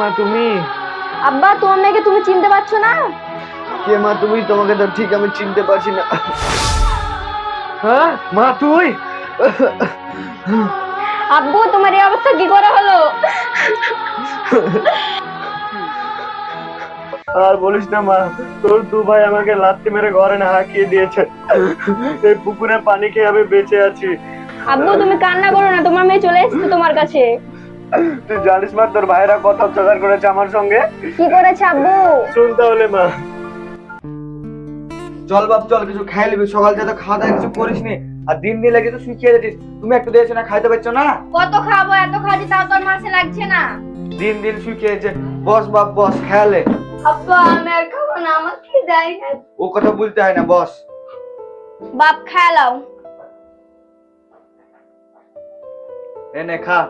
মা তুমি? আব্বা তোমার মেয়েকে তুমি চিনতে পারছ না? কে মা তুমি? তোমাকে তো ঠিক আমি চিনতে পারছি না। হ্যাঁ? মা তুই? আব্বু তোমার এই অবস্থা কি করে হলো? আর বলিস না মা তোর দু ভাই আমাকে লাত্তি মেরে ঘরে না হাঁকিয়ে দিয়েছে। এই পুকুরে পানি খেয়ে আমি বেঁচে আছি। আব্বু তুমি কান্না করো না তোমার মেয়ে চলে এসেছে তোমার কাছে। তুই জানিস মা তোর ভাইরা কত অত্যাচার করেছে আমার সঙ্গে? কি করেছে আব্বু? শুন তাহলে মা। চল বাপ চল কিছু খাই নিবি। সকাল থেকে খাওয়া দাওয়া কিছু করিস নি। আর দিন দিন লেগে তো শুকিয়ে যাচ্ছিস তুমি একটু দিয়েছ না খাইতে পারছ না? কত খাব এত খাচ্ছি তাও তোর মাসে লাগছে না। দিন দিন শুকিয়ে যাচ্ছে বস বাপ বস খেয়ালে। আব্বা আমি আর খাব না আমার যাই না ও কথা বলতে হয় না বস। বাপ খেলাও এনে খা।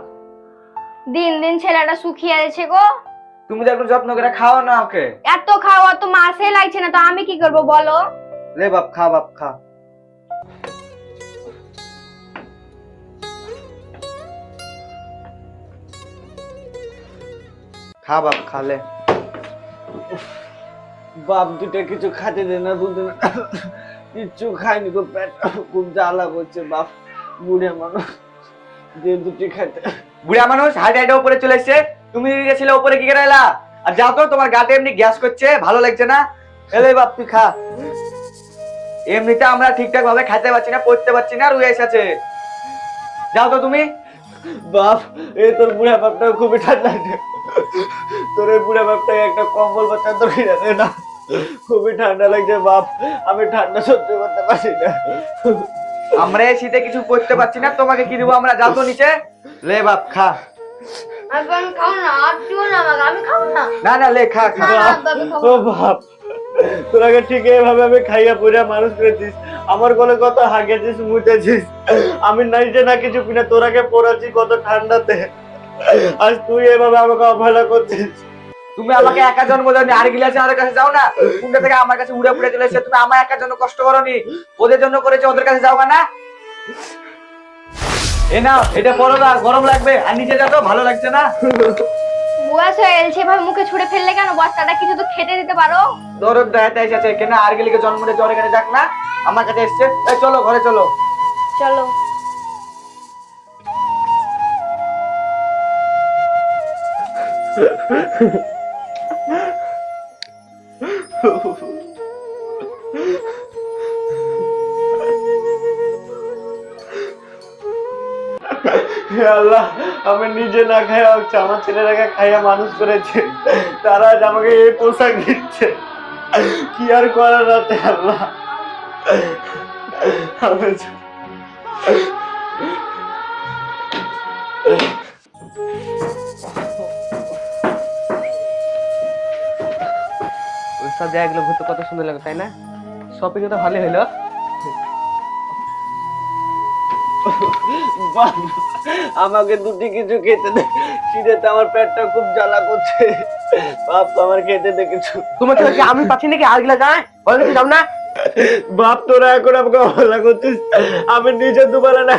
দিন দিন ছেলেটা শুকিয়ে যাচ্ছে গো। তুমি তো একটু যত্ন করে খাও না ওকে। এত খাওয়া তো মাসে লাগছে না তো আমি কি করব বলো? রে বাপ খা বাপ খা। খা বাপ খালে বাপ দুটা কিছু খাতে দে না দুদিন কিচ্ছু খাইনি তো পেট খুব জ্বালা করছে বাপ। বুড়ে মানুষ। যে দুটি খাইতে বুড়া মানুষ হাইটে হাইটে উপরে চলে এসছে। তুমি গেছিলে উপরে, কি করে এলা? আর যাও তো, তোমার গাতে এমনি গ্যাস করছে, ভালো লাগছে না। এলে বাপ তুই খা। এমনিতে আমরা ঠিকঠাক ভাবে খাইতে পারছি না, পড়তে পারছি না রুয়ে এসেছে। যাও তো তুমি। বাপ এই তোর বুড়া বাপটা খুবই ঠান্ডা তোর এই বুড়া বাপটা একটা কম্বল বা চাদর কিনে না। খুবই ঠান্ডা লাগছে, বাপ। আমি ঠান্ডা সহ্য করতে পারছি না। আমরা এই শীতে কিছু করতে পারছি না তোমাকে কি দেবো? আমরা যাতো নিচে। লে বাপ খা। না না লে খা খা। ও বাপ তোরাকে ঠিক এইভাবে আমি খাইয়া পুরা মানুষ করেছিস আমার কোলে কত হাগেছিস মুতেছিস আমি নাই যে না কিছু কিনা তোরাকে পড়াচ্ছি কত ঠান্ডাতে। আজ তুই এভাবে আমাকে অবহেলা করছিস। তুমি আমাকে একা জন্ম দাওনি আর গিলাসে আমার কাছে যাও না। কুন্ডা থেকে আমার কাছে উড়ে উড়ে চলে এসে তুমি আমার একার জন্য কষ্ট করনি। ওদের জন্য করেছে ওদের কাছে যাও না। এ না এটা পরো না গরম লাগবে। আর নিচে যাও তো ভালো লাগছে না। বুয়াস হয়ে গেছে ভাই মুখে ছুড়ে ফেললে কেন? বস্তাটা কিছু তো খেতে দিতে পারো? দরদ দেখাতে এসেছে কেন আর গেলিকে জন্ম দিয়ে জ্বর এখানে যাক না? আমার কাছে এসছে। এই চলো ঘরে চলো। চলো। আল্লাহ, আমি নিজে না খাই হচ্ছে, আমার ছেলেরাকে খাইয়া মানুষ করেছে। তারা আজ আমাকে এই পোশাক দিচ্ছে। কি আর করার আছে আল্লাহ? আমি সব জায়গাগুলো ঘুরতে কত সুন্দর লাগে তাই না? শপিং তো ভালোই হলো। বাপ, আমাকে দুটি কিছু খেতে দে। খিদেতে আমার পেটটা খুব জ্বালা করছে। বাপ আমার খেতে দে কিছু। তোমাকে কি আমি পাচ্ছি নাকি আর গিলা যায়? বলে কি যাও না। বাপ তোরা এখন আমাকে অবহেলা করছিস। আমি নিজে দুবেলা না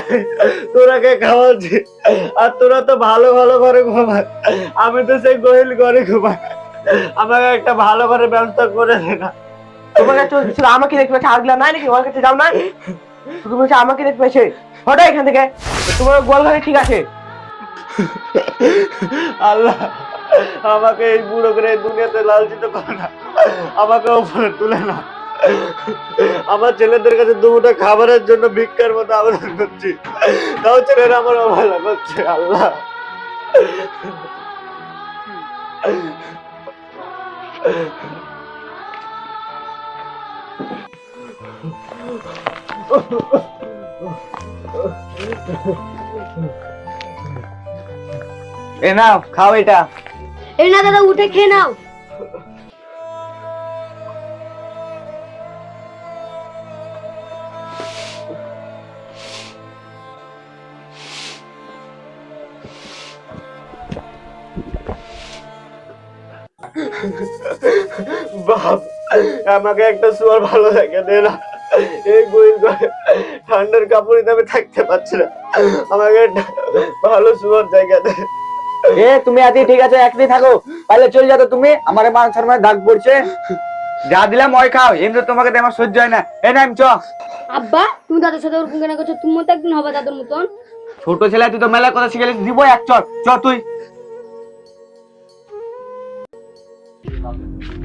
তোরাকে খাওয়াচ্ছি। আর তোরা তো ভালো ভালো ঘরে ঘুমাস। আমি তো সেই গহিল ঘরে ঘুমাই। আমাকে একটা ভালো করে ব্যবস্থা করে দে না। তোমার কাছে শুধু আমাকে পাচ্ছে আর নাই নাকি? ওর কাছে যাও না? শুধু বলছে আমাকে দেখতে পাচ্ছে হঠাৎ এখান থেকে। তোমার গোল ঘরে ঠিক আছে? আল্লাহ আমাকে এই বুড়ো করে দুনিয়াতে লালচিত করে না। আমাকে ওপরে তুলে না। আমার ছেলেদের কাছে দুটা খাবারের জন্য ভিক্ষার মতো আবেদন করছি। তাও ছেলেরা আমার অবহেলা করছে আল্লাহ। এ নাও খাও এটা। এ না দাদা উঠে খেয়ে নাও। আমাকে একটা সুয়ার ভালো লাগে দে না। এই গোয়েল ঠান্ডার কাপড়ে আমি থাকতে পারছি না। আমাকে ভালো সুন্দর জায়গা দে। এ তুমি আদি ঠিক আছে একদিন থাকো। চলে যাতো তুমি আমার মান সম্মান দাগ পড়ছে। যা দিলাম ওই খাও। এমনি তোমাকে আমার সহ্য হয় না। এ নাম চ। আব্বা তুমি দাদুর সাথে ওরকম কেন করছ? তুমি তো একদিন হবে দাদুর মতন। ছোট ছেলে তুই তো মেলা কথা শিখেছিস দিব এক চল চ তুই।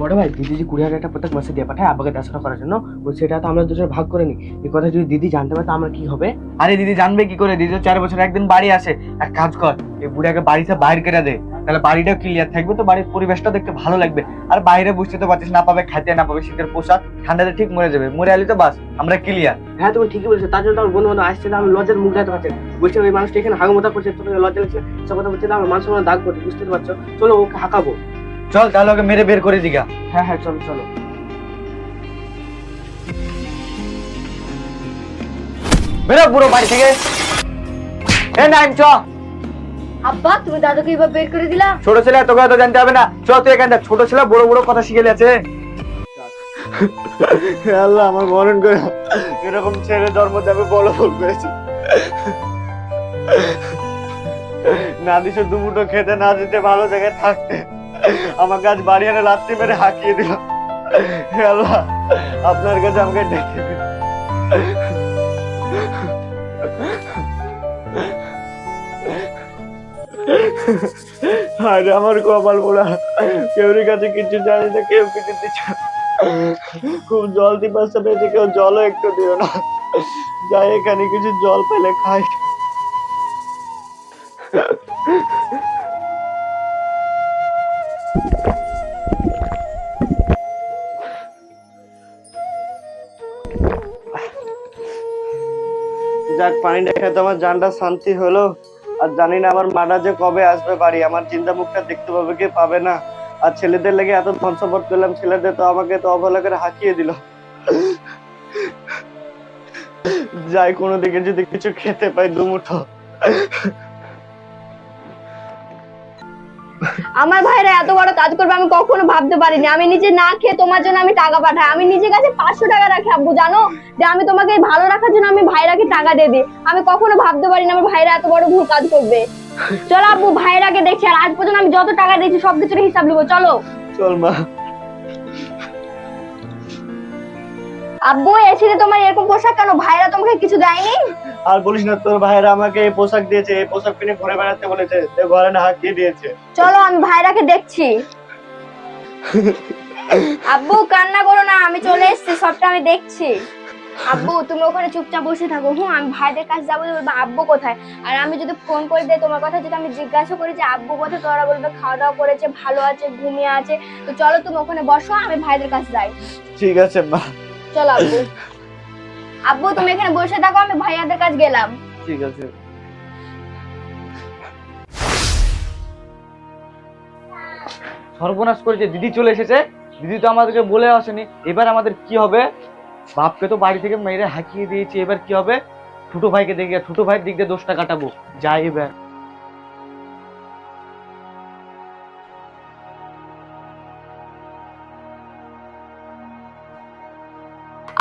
বড় ভাই দিদি যে কুড়ি হাজার টাকা প্রত্যেক মাসে দিয়ে পাঠায়, আব্বাকে দেখাশোনা করার জন্য। বলছে, সেটা তো আমরা দুজন ভাগ করে নিই। এই কথা যদি দিদি জানতে পারে, তো আমার কি হবে? আরে, দিদি জানবে কি করে? দিদি তো চার বছর একদিন বাড়ি আসে। এক কাজ কর, এই বুড়াকে বাড়িতে বাইর করে দে। তাহলে বাড়িটাও ক্লিয়ার থাকবে, তো বাড়ির পরিবেশটা দেখতে ভালো লাগবে। আর বাইরে বুঝতে তো পারছিস না পাবে খাইতে, না পাবে শীতের পোশাক, ঠান্ডাতে ঠিক মরে যাবে। মরে আলি তো বাস, আমরা ক্লিয়ার হ্যাঁ তুমি ঠিকই বলছো। তার জন্য তো আমার বন্ধু বান্ধব আসছে আমি লজ্জার মুখ দেখাতে পারছি না। বলছে, ওই মানুষটা এখানে হাগমতা করছে তোমাকে লজ্জা লাগছে সব কথা বলছে আমার মানুষ আমার দাগ করছে বুঝতে পারছ। চলো ওকে হাঁকাবো। চল তাহলে ওকে মেরে বের করে দিগা। হ্যাঁ হ্যাঁ চলো চলো। বেরো পুরো বাড়ি থেকে। এ নাইম চ। আব্বা তুমি দাদুকে এবার বের করে দিলা? ছোট ছেলে তোকে তো জানতে হবে না। চ তুই এখান থেকে। ছোট ছেলে বড় বড় কথা শিখে গেছে। আল্লাহ আমার মরণ করে এরকম ছেলে জন্ম দেবে বড় ভুল করেছি। না দিছে দুমুটো খেতে না দিতে ভালো জায়গায় থাকতে। আমাকে আজ বাড়ি এনে লাত্তি মেরে হাঁকিয়ে দিল হে আল্লাহ, আপনার কাছে আমাকে ডেকে দিন। আরে আমার কপাল পোড়া কেউরি কাছে কিছু জানি না, কেউ কিছু দিচ্ছে না। খুব জল দিপাসা পেয়েছে কেউ জলও একটু দিও না যাই, এখানে কিছু জল পেলে খাই পানি দেখে তো আমার জানটা শান্তি হলো। আর জানি না আমার মাটা যে কবে আসবে বাড়ি, আমার চিন্তা মুখটা দেখতে পাবে কি পাবে না। আর ছেলেদের লেগে এত ধন করলাম, ছেলেদের তো আমাকে তো অবহেলা করে হাঁকিয়ে দিল। যাই কোনো দিকে যদি কিছু খেতে পাই দুমুঠো। আমার ভাইরা এত বড় কাজ করবে আমি কখনো ভাবতে পারিনি। আমি নিজে না খেয়ে তোমার জন্য আমি টাকা পাঠাই। আমি নিজের কাছে পাঁচশো টাকা রাখি আব্বু জানো? যে আমি তোমাকে ভালো রাখার জন্য আমি ভাইরাকে টাকা দিয়ে দিই। আমি কখনো ভাবতে পারিনি আমার ভাইরা এত বড় ভুল কাজ করবে। চলো আব্বু ভাইরাকে দেখছি আর আজ পর্যন্ত আমি যত টাকা দিয়েছি সবকিছুর হিসাব নেব। চলো। চল মা। আব্বু এসে তোমার এরকম পোশাক কেন? ভাইরা তোমাকে কিছু দেয়নি? আর বলিস না তোর ভাইরা আমাকে এই পোশাক দিয়েছে এই পোশাক কিনে ঘুরে বেড়াতে বলেছে ঘরে না হাঁকিয়ে দিয়েছে। চলো আমি ভাইরাকে দেখছি। আব্বু কান্না করো না আমি চলে এসেছি সবটা আমি দেখছি। আব্বু তুমি ওখানে চুপচাপ বসে থাকো। হুম আমি ভাইদের কাছে যাব বলব আব্বু কোথায়? আর আমি যদি ফোন করে দিই তোমার কথা যদি আমি জিজ্ঞাসা করি যে আব্বু কোথায়? তোরা বলবে খাওয়া দাওয়া করেছে ভালো আছে ঘুমিয়ে আছে। তো চলো তুমি ওখানে বসো আমি ভাইদের কাছে যাই। ঠিক আছে মা। চলো আব্বু। আব্বু, তুমি এখানে বসে থাকো, আমি ভাইয়াদের কাছে গেলাম। ঠিক আছে। সর্বনাশ করেছে, দিদি চলে এসেছে। দিদি তো আমাদেরকে বলে আসেনি। এবার আমাদের কি হবে? বাপকে তো বাড়ি থেকে মেয়েরা হাঁকিয়ে দিয়েছে। এবার কি হবে? ছোট ভাইকে দেখে, ছোট ভাইয়ের দিক দিয়ে দোষটা কাটাবো। যাই এবার।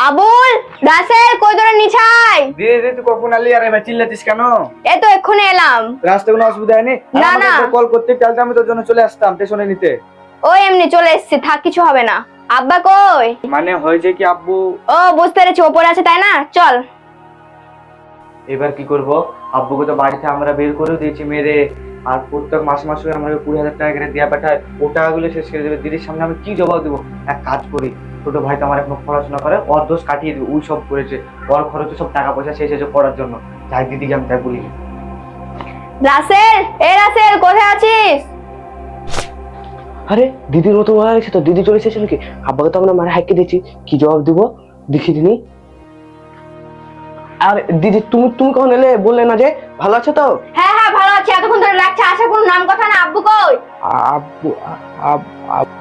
আবুল রাসেল কই তোরা নিছাই। দিদি দিদি তুই কখন আলি? আর এবার চিল্লাতিস কেন? এই তো এক্ষুনি এলাম। রাস্তায় কোনো অসুবিধা হয়নি? না, না। কল করতে তাহলে আমি তোর জন্য চলে আসতাম স্টেশনে নিতে। ওই এমনি চলে এসেছি থাক কিছু হবে না। আব্বা কই? মানে হয়েছে কি আব্বু? ও বুঝতে পেরেছি ওপরে আছে তাই না? চল। এবার কি করব? আব্বুকে তো বাড়িতে আমরা বের করে দিয়েছি মেরে। আর প্রত্যেক মাস মাসে আমরা কুড়ি হাজার টাকা করে দেওয়া পাঠায়। ও টাকাগুলো শেষ করে দেবে। দিদির সামনে আমি কি জবাব দেবো? এক কাজ করি ছোট ভাই তো আমার এখন পড়াশোনা করে ওর দোষ কাটিয়ে দিবে ওই সব করেছে। ওর খরচে সব টাকা পয়সা শেষ হয়েছে পড়ার জন্য। যাই দিদিকে আমি তাই বলি। রাসেল এ রাসেল কোথায় আছিস? আরে দিদির মতো হয়ে গেছে তো দিদি চলে এসেছে নাকি আব্বাকে তো আমরা মারা হাইকে দিয়েছি। কি জবাব দিব? দেখি দিনি আর দিদি তুমি তুমি কখন এলে? বললে না যে ভালো আছো তো? হ্যাঁ হ্যাঁ ভালো আছি। এতক্ষণ ধরে আসার কোনো নাম কথা না আব্বু কই? আব্বু আব- আব-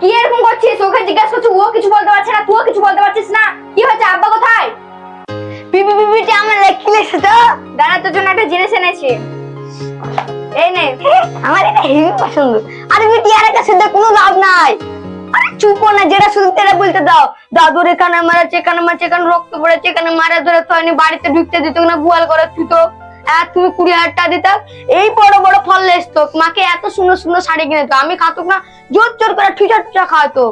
কি এরকম করছিস? ওকে বাড়িতে ঢুকতে দিত না করে আর কুড়ি হাজার টাকা এই বড় বড় ফল মাকে এত সুন্দর সুন্দর শাড়ি কিনে দিত আমি খাতুক না, জোর জোর করে ঠিচা ঠিচা খাওয়াতো।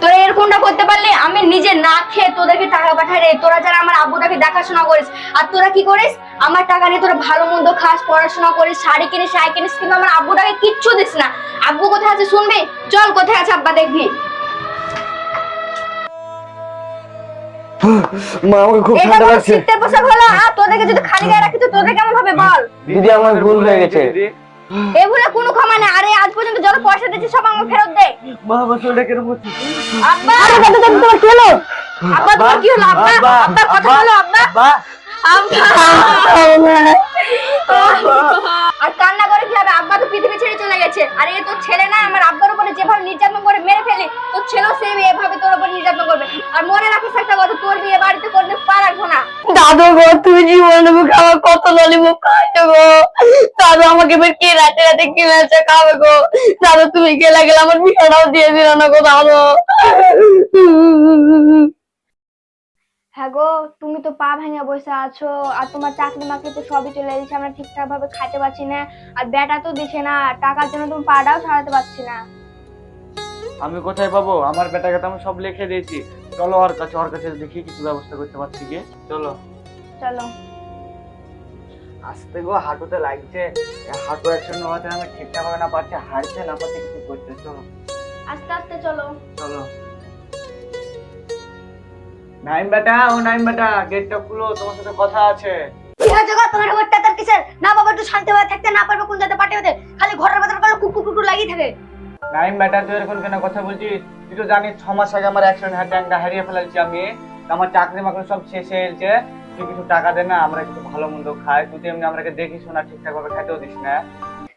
তোরা এরকমটা করতে পারলে আমি নিজে না খেয়ে তোদেরকে টাকা পাঠাই রে। তোরা যারা আমার আব্বুটাকে দেখাশোনা করিস আর তোরা কি করিস? আমার টাকা নিয়ে তোরা ভালো মন্দ খাস পড়াশোনা করিস শাড়ি কিনিস শাড়ি কিনিস কিন্তু আমার আব্বুটাকে কিচ্ছু দিস না। আব্বু কোথায় আছে শুনবি? চল কোথায় আছে আব্বা দেখবি। মা আমাকে খুব ঠান্ডা লাগছে। শীতের পোশাক হলো আর তোদেরকে যদি খালি গায়ে রাখি তো তোদের কেমন হবে বল? দিদি আমার ভুল হয়ে গেছে। এগুলো কোনো ক্ষমা নেই। আরে আজ পর্যন্ত যত পয়সা দিচ্ছি সব আমার ফেরত মা আমার শরীরটা কেন করছে আব্বা তোমার কি হলো? আব্বা তোমার কি হলো? আব্বা আব্বা, আব্বার কথা আব্বা, বলো আব্বা। মা আর কান্না করে কি হবে? আব্বা তো পৃথিবী ছেড়ে চলে গেছে। আর এ তোর ছেলে না, আমার আব্বার উপরে যেভাবে নির্যাতন করে মেরে ফেলে, তোর ছেলেও সেই এভাবে তোর উপর নির্যাতন করবে। আর মনে রাখিস একটা কথা, তোর বিয়ে বাড়িতে করতে পা রাখব না দাদু গো, তুমি জীবনে আমার কত ললিপপ খাইছো গো? দাদু আমাকে এবার কে রাতে রাতে কিনেছে খাবে গো? দাদু, তুমি গেলে গেলে আমার বিয়েটাও দিয়ে দিল না গো, দাদু। হ্যাঁ গো তুমি তো পা ভেঙে বসে আছো আর তোমার চাকরি মাকরি তো সবই চলে এসেছে আমরা ঠিকঠাক ভাবে খাইতে পারছি না আর বেটা তো দিছে না টাকার জন্য তুমি পাটাও ছাড়াতে পারছি না। আমি কোথায় পাবো? আমার বেটাকে তো আমি সব লিখে দিয়েছি। চলো ওর কাছে ওর কাছে দেখি কিছু ব্যবস্থা করতে পারছি কি। চলো। চলো। আসতে গো হাঁটুতে লাগছে। হাঁটু একসঙ্গে হওয়াতে আমি ঠিকঠাক ভাবে না পারছি হাঁটছে না পারছি কিছু করতে। চলো। আস্তে আস্তে চলো। চলো। নাইম বেটা ও নাইম বেটা গেটটা খুলো তোমার সাথে কথা আছে। কি হয়েছে গো? তোমার কিসের? না বাবা একটু শান্তিভাবে থাকতে না পারবে কোন জায়গাতে পাঠিয়ে খালি ঘরের ভেতর করে কুকু কুকু লাগিয়ে থাকে। নাইম বেটা তুই এরকম কেন কথা বলছিস? তুই তো জানিস ছ মাস আগে আমার হারিয়ে ফেলাইছি আমি। আমার চাকরি মাকরি সব শেষ হয়ে গেছে। তুই কিছু টাকা দে না আমরা কিছু ভালো মন্দ খাই। তুই তো এমনি আমরাকে দেখিস না ঠিকঠাক ভাবে খেতেও দিস না।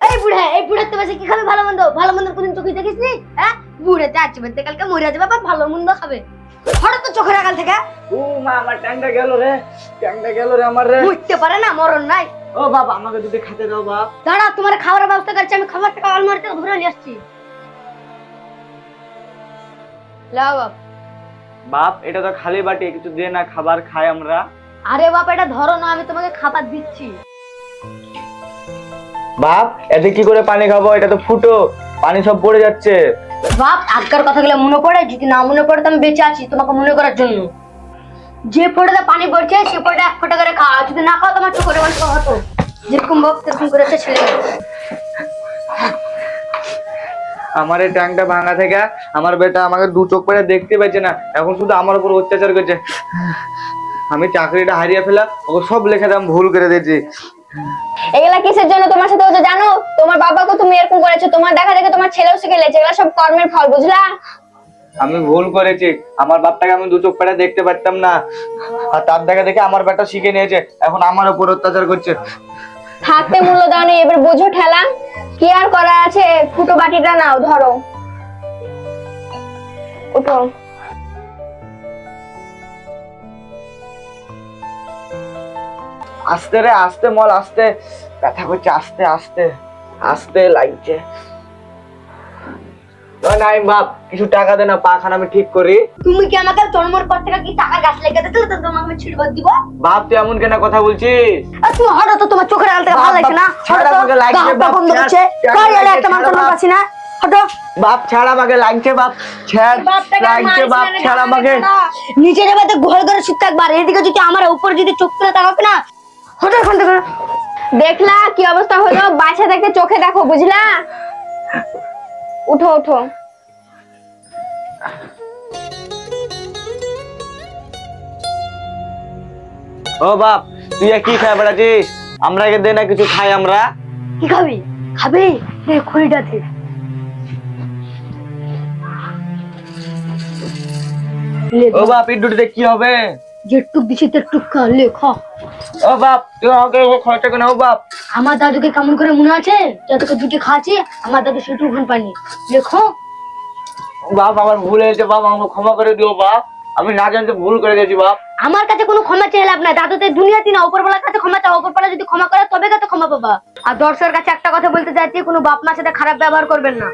এই বুড়া এই বুড়ার তো বেশি কি খাবে? ভালো মন্দ? ভালো মন্দ কোনদিন চোখে দেখিস নি হ্যাঁ? বুড়ে যাচ্ছে বলতে কালকে মরে যাবে আবার ভালো মন্দ খাবে। হঠাৎ তো চোখের আগাল থেকে। ও মা আমার ট্যাঙ্কটা গেল রে ট্যাঙ্কটা গেল রে আমার রে। বুঝতে পারে না মরণ নাই। ও বাবা আমাকে খেতে দাও বাপ। দাঁড়া তোমার খাবারের ব্যবস্থা করছি আমি খাবার টাকা আলমারি থেকে ধরে নিয়ে আসছি। লাও বাপ। বাপ এটা তো খালি বাটি কিছু দে না খাবার খাই আমরা। আরে বাপ এটা ধরো না আমি তোমাকে খাবার দিচ্ছি। বাপ এতে কি করে পানি খাব? এটা তো ফুটো পানি সব পড়ে যাচ্ছে। বাপ আগকার কথাগুলো মনে পড়ে? যদি না মনে পড়ে আমি বেঁচে আছি তোমাকে মনে করার জন্য। যে ফোটাতে পানি পড়ছে সে ফোটা এক ফোটা করে খাওয়া যদি না খাও তোমার চোখের বয়স হতো। যেরকম বাপ, সেরকম করে একটা ছেলে। আমার এই ট্যাংটা ভাঙা থেকে আমার বেটা আমাকে দু চোখ পড়ে দেখতে পাচ্ছে না। এখন শুধু আমার উপর অত্যাচার করছে। আমি চাকরিটা হারিয়ে ফেলা, ওকে সব লিখে দাম ভুল করে দিয়েছি। এগুলা কিসের জন্য তোমার সাথে হচ্ছে জানো? তোমার বাবাকে তুমি এরকম করেছ তোমার দেখা দেখে তোমার ছেলেও শিখে লেছে এগুলা সব কর্মের ফল বুঝলা? আমি ভুল করেছি আমার বাপটাকে আমি দু চোখ পেটে দেখতে পারতাম না। আর তার দেখা দেখে আমার বেটা শিখে নিয়েছে এখন আমার উপর অত্যাচার করছে। থাকতে মূল্য দাও নেই এবার বোঝো ঠেলা কি আর করার আছে? ফুটো বাটিটা নাও ধরো। আস্তে রে আস্তে মল আস্তে। ব্যথা করছে আস্তে আস্তে আস্তে লাগছে। নাই বাপ কিছু টাকা দে না পা খান আমি ঠিক করি। তুমি কি আমাকে জন্মের পর থেকে কি টাকা গাছ লেগে দিতে তো তোমাকে আমি ছিড়বাদ দিব। বাপ তুই এমন কেন কথা বলছিস? আর তুমি হঠাৎ তো তোমার চোখের থেকে ভালো লাগছে না? হঠাৎ আমাকে লাগছে, বাপ, বন্ধ করছে এলে একটা মানুষ পাচ্ছি না। বাপ ছাড় আমাকে লাগছে বাপ ছাড় লাগছে বাপ ছাড় আমাকে। নিচে যাবে তো ঘর ঘরে শীত থাকবার এদিকে যদি আমার উপর যদি চোখ তুলে তাকাবে না হটো এখান থেকে দেখলা কি অবস্থা হলো? বাসা থেকে চোখে দেখো বুঝলা? উঠো উঠো। ও বাপ তুই কি খাই বেড়াচ্ছিস আমরা একে দে না কিছু খাই আমরা। কি খাবি? খাবি? রে খড়িটাতে ও বাপ এই দুটিতে কি হবে? যেটুক দিছি তেটুক খা লে ও বাপ তুই আমাকে ও খরচা কেন ও বাপ। আমার দাদুকে কেমন করে মনে আছে? যতকে দুটি খাচ্ছি আমার দাদু পানি লেখো বাপ আমার ভুল হয়েছে বাপ আমাকে ক্ষমা করে দিও বাপ। আমি না জানতে ভুল করে দিয়েছি বাপ। আমার কাছে কোনো ক্ষমা চেয়ে লাভ নাই। দাদু তো দুনিয়াতে না উপরবেলার কাছে ক্ষমা চাও উপরবেলা যদি ক্ষমা করে তবে কাছে ক্ষমা পাবা? আর দর্শকের কাছে একটা কথা বলতে চাইছি কোনো বাপ মার সাথে খারাপ ব্যবহার করবেন না।